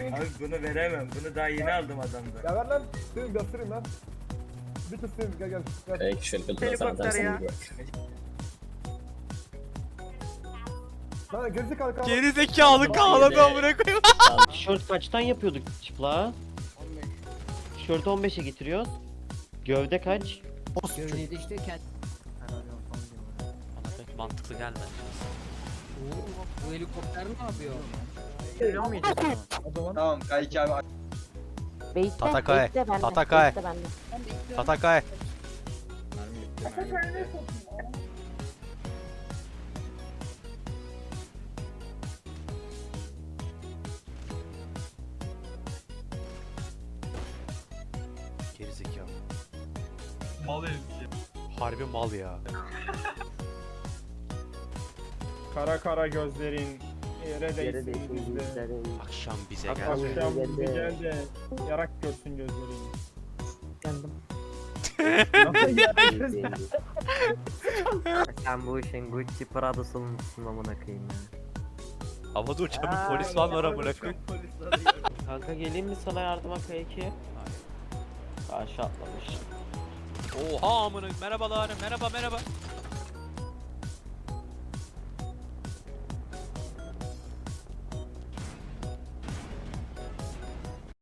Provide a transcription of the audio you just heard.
Abi bunu veremem. Bunu daha yeni aldım adamdan. Ya ver lan. Sürüm göstereyim lan. Bir tut sürüm gel gel. gel. Belki şöyle bir Helikopter dersen ya. gibi. Lan gerisi kalk kalk. Geri zekalı kağladı amına koyayım. Tişört kaçtan yapıyorduk çıplağı? Tişörtü 15'e getiriyoruz. Gövde kaç? Gövdeyi de işte kend... Bana pek mantıklı gelmedi. Bu helikopter ne yapıyor? O zaman. Tamam Kayki abi Bekle, Tatakay, bekle bende, Tatakay. bekle bende. Tatakay. Geri zekalı. Mal Harbi mal ya. Kara kara gözlerin yere Yere değsin değsin bizde. bizlerin. Akşam bize gel. Akşam Geldi. bir gel de yarak görsün gözlerin. Yandım. Nasıl? Sen bu işin Gucci Prada'sı mısın amına koyayım ya. Havada uçan bir polis var var amına koyayım. Kanka geleyim mi sana yardıma K2? Karşı atlamış. Oha amına merhabalar merhaba merhaba.